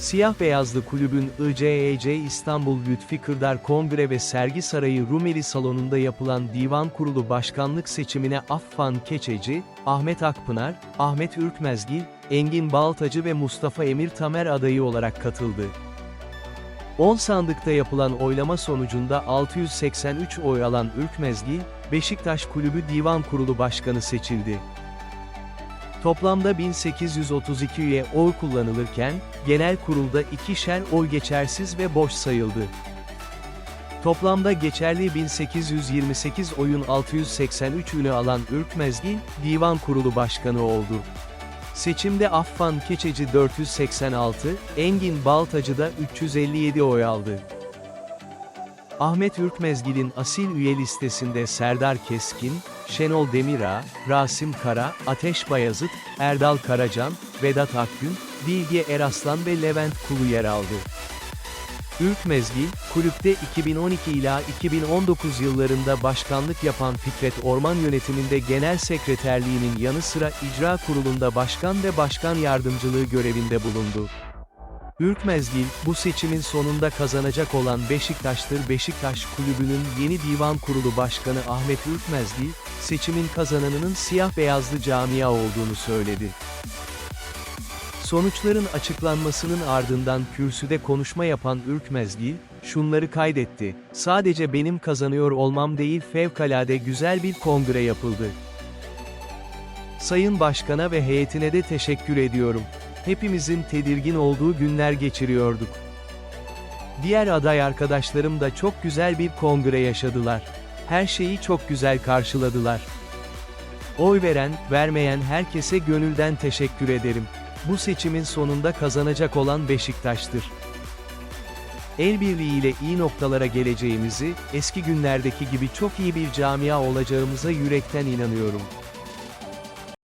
Siyah Beyazlı Kulübün ICEC İstanbul Lütfi Kırdar Kongre ve Sergi Sarayı Rumeli Salonu'nda yapılan Divan Kurulu Başkanlık seçimine Affan Keçeci, Ahmet Akpınar, Ahmet Ürkmezgil, Engin Baltacı ve Mustafa Emir Tamer adayı olarak katıldı. 10 sandıkta yapılan oylama sonucunda 683 oy alan Ürkmezgil, Beşiktaş Kulübü Divan Kurulu Başkanı seçildi. Toplamda 1832 üye oy kullanılırken, genel kurulda ikişer oy geçersiz ve boş sayıldı. Toplamda geçerli 1828 oyun 683 ünü alan Ürkmezgil, Divan Kurulu Başkanı oldu. Seçimde Affan Keçeci 486, Engin Baltacı da 357 oy aldı. Ahmet Ürkmezgil'in asil üye listesinde Serdar Keskin, Şenol Demirağ, Rasim Kara, Ateş Bayazıt, Erdal Karacan, Vedat Akgün, Bilge Eraslan ve Levent Kulu yer aldı. Ürkmezgil, kulüpte 2012 ila 2019 yıllarında başkanlık yapan Fikret Orman yönetiminde genel sekreterliğinin yanı sıra icra kurulunda başkan ve başkan yardımcılığı görevinde bulundu. Ürkmezgil, bu seçimin sonunda kazanacak olan Beşiktaş'tır Beşiktaş Kulübü'nün yeni divan kurulu başkanı Ahmet Ürkmezgil, seçimin kazananının siyah beyazlı camia olduğunu söyledi. Sonuçların açıklanmasının ardından kürsüde konuşma yapan Ürkmezgil, şunları kaydetti, sadece benim kazanıyor olmam değil fevkalade güzel bir kongre yapıldı. Sayın Başkan'a ve heyetine de teşekkür ediyorum. Hepimizin tedirgin olduğu günler geçiriyorduk. Diğer aday arkadaşlarım da çok güzel bir kongre yaşadılar. Her şeyi çok güzel karşıladılar. Oy veren, vermeyen herkese gönülden teşekkür ederim. Bu seçimin sonunda kazanacak olan Beşiktaş'tır. El birliğiyle iyi noktalara geleceğimizi, eski günlerdeki gibi çok iyi bir camia olacağımıza yürekten inanıyorum.